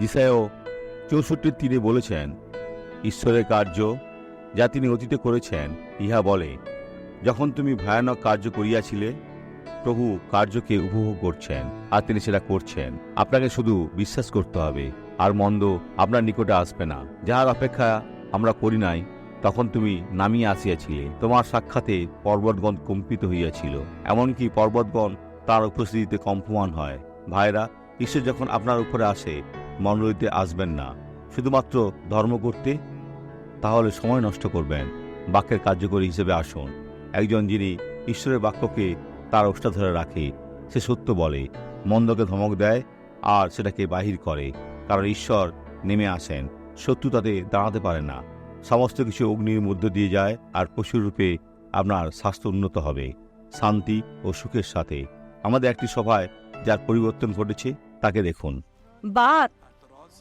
যিসায়ও চৌষট্টির তীরে বলেছেন, ঈশ্বরের কার্য যা তিনি অতীতে করেছেন, ইহা বলে, যখন তুমি ভয়ানক কার্য করিয়াছিলে, প্রভু কার্যকে উপভোগ করছেন, আর তিনি সেটা করছেন। আপনাকে শুধু বিশ্বাস করতে হবে, আর মন্দ আপনার নিকটে আসবে না। যাহার অপেক্ষা আমরা করি নাই, তখন তুমি নামিয়ে আসিয়াছিলে। তোমার সাক্ষাতে পর্বতগণ কম্পিত হইয়াছিল। এমনকি পর্বতগণ তার উপস্থিতিতে কম্পমান হয়। ভাইরা, ঈশ্বর যখন আপনার উপরে আসে মণ্ডলীতে আসবেন না। শুধুমাত্র ধর্ম করতে? তাহলে সময় নষ্ট করবেন। বাক্যের কার্যকরী হিসেবে আসুন। একজন যিনি ঈশ্বরের বাক্যকে তার ওষ্ঠা ধরে রাখে, সে সত্য বলে, মন্দকে ধমক দেয় আর সেটাকে বাহির করে, কারণ ঈশ্বর নেমে আসেন। শত্রু তাতে দাঁড়াতে পারে না। সমস্ত কিছু অগ্নির মধ্য দিয়ে যায় আর পশুর রূপে আপনার স্বাস্থ্য উন্নত হবে, শান্তি ও সুখের সাথে। আমাদের একটি সভায় যার পরিবর্তন ঘটেছে, তাকে দেখুন। বাত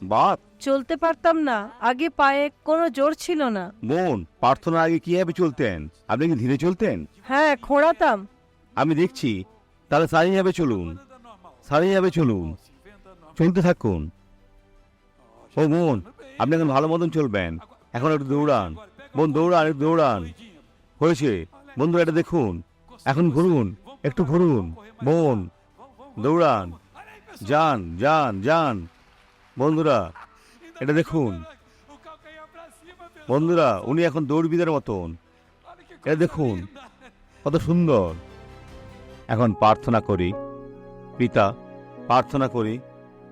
বাপ চলতে পারতাম না। আগে পায়ে কোনো জোর ছিল না। বোন প্রার্থনার আগে কীভাবে চলতেন? আপনি কি ধীরে চলতেন? হ্যাঁ খোঁড়াতাম। আমি দেখছি। তাহলে সারিভাবে চলুন। সারিভাবে চলুন। চলতে থাকুন। ও বোন আপনি এখন ভালো মতন চলবেন। এখন একটু দৌড়ান। বোন দৌড়ান একটু দৌড়ান। হয়েছে। বন্ধুরা এটা দেখুন। এখন ঘুরুন একটু ঘুরুন। বোন দৌড়ান। যান যান যান। বন্ধুরা, এটা দেখুন। বন্ধুরা, উনি এখন দৌড়বিদের মতন। এটা দেখুন, কত সুন্দর। এখন প্রার্থনা করি, পিতা, প্রার্থনা করি,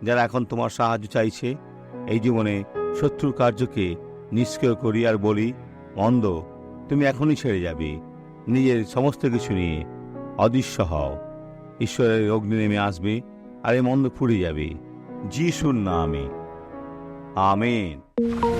যারা এখন তোমার সাহায্য চাইছে, এই জীবনে শত্রুর কার্যকে নিষ্ক্রিয় করি আর বলি মন্দ তুমি এখনই ছেড়ে যাবে। নিজের সমস্ত কিছু নিয়ে অদৃশ্য হও। ঈশ্বরের অগ্নি নেমে আসবে আর এই মন্দ ফুরিয়ে যাবে। যিশুর নামে। আমেন।